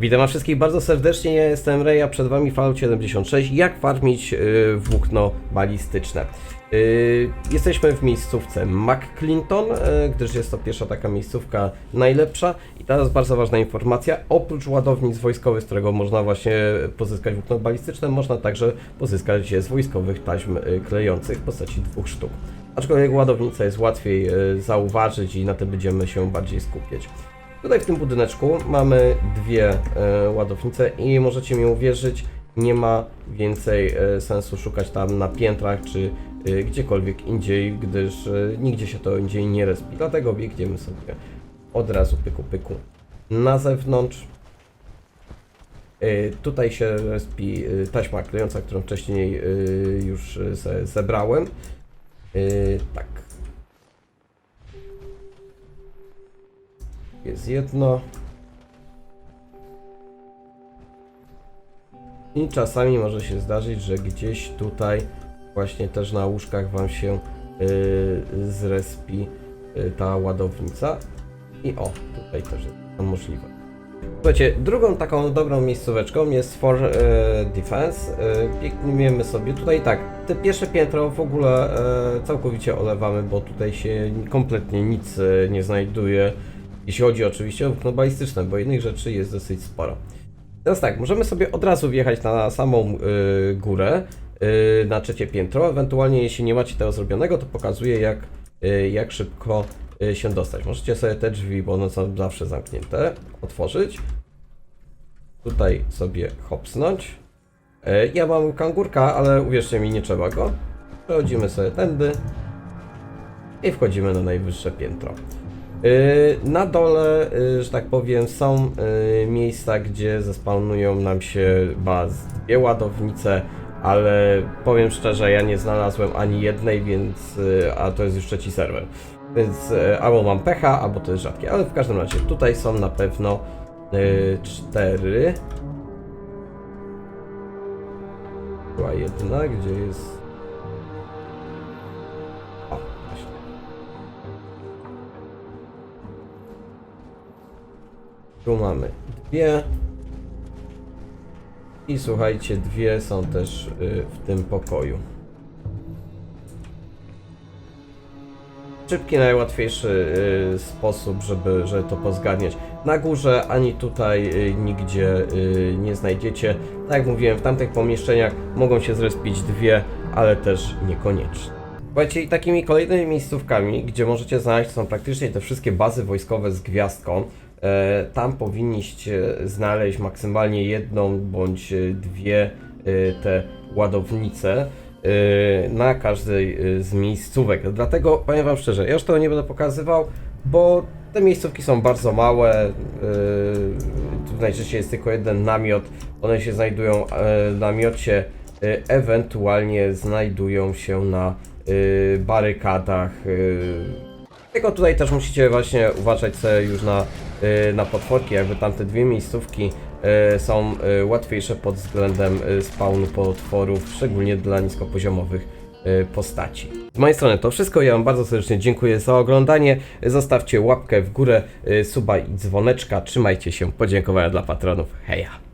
Witam wszystkich bardzo serdecznie, ja jestem Ray, a przed wami Fallout 76. Jak farmić y, włókno balistyczne? Y, jesteśmy w miejscówce McClinton, y, gdyż jest to pierwsza taka miejscówka najlepsza. I teraz bardzo ważna informacja, oprócz ładownic wojskowych, z którego można właśnie pozyskać włókno balistyczne, można także pozyskać je z wojskowych taśm y, klejących w postaci dwóch sztuk. Aczkolwiek ładownica jest łatwiej y, zauważyć i na tym będziemy się bardziej skupiać. Tutaj w tym budyneczku mamy dwie e, ładownice i możecie mi uwierzyć, nie ma więcej e, sensu szukać tam na piętrach czy e, gdziekolwiek indziej, gdyż e, nigdzie się to indziej nie respi. Dlatego biegniemy sobie od razu pyku pyku na zewnątrz. E, Tutaj się respi e, taśma klejąca, którą wcześniej e, już e, ze, zebrałem. E, Tak. Jest jedno. I czasami może się zdarzyć, że gdzieś tutaj właśnie też na łóżkach Wam się yy, zrespi yy, ta ładownica. I o, tutaj też jest to możliwe. Słuchajcie, drugą taką dobrą miejscóweczką jest For e, Defense. Biegniemy sobie tutaj tak, te pierwsze piętro w ogóle e, całkowicie olewamy, bo tutaj się kompletnie nic e, nie znajduje. Jeśli chodzi oczywiście o okno balistyczne, bo innych rzeczy jest dosyć sporo. Teraz tak, możemy sobie od razu wjechać na samą y, górę, y, na trzecie piętro. Ewentualnie, jeśli nie macie tego zrobionego, to pokazuję, jak, y, jak szybko się dostać. Możecie sobie te drzwi, bo one są zawsze zamknięte, otworzyć. Tutaj sobie hopsnąć. Y, ja mam kangurka, ale uwierzcie mi, nie trzeba go. Przechodzimy sobie tędy i wchodzimy na najwyższe piętro. Yy, Na dole, yy, że tak powiem, są yy, miejsca, gdzie zespawnują nam się baz dwie ładownice, ale powiem szczerze, ja nie znalazłem ani jednej, więc, a to jest już trzeci serwer. Więc albo mam pecha, albo to jest rzadkie, ale w każdym razie tutaj są na pewno cztery. Była jedna, gdzie jest... Tu mamy dwie. I słuchajcie, dwie są też y, w tym pokoju. Szybki, najłatwiejszy y, sposób, żeby, żeby to pozgadniać. Na górze ani tutaj y, nigdzie nie znajdziecie. Tak jak mówiłem, w tamtych pomieszczeniach mogą się zrespić dwie, ale też niekoniecznie. Słuchajcie, i takimi kolejnymi miejscówkami, gdzie możecie znaleźć są praktycznie te wszystkie bazy wojskowe z gwiazdką. E, tam powinniście znaleźć maksymalnie jedną bądź dwie e, te ładownice e, na każdej z miejscówek. Dlatego powiem Wam szczerze, ja już tego nie będę pokazywał, bo te miejscówki są bardzo małe. Tu najczęściej jest tylko jeden namiot. One się znajdują w namiocie, ewentualnie znajdują się na barykadach. Tylko tutaj też musicie właśnie uważać sobie już na, y, na potworki, jakby tamte dwie miejscówki y, są y, łatwiejsze pod względem spawnu potworów, szczególnie dla niskopoziomowych postaci. Z mojej strony to wszystko, ja wam bardzo serdecznie dziękuję za oglądanie, zostawcie łapkę w górę, suba i dzwoneczka, trzymajcie się, podziękowania dla patronów, heja!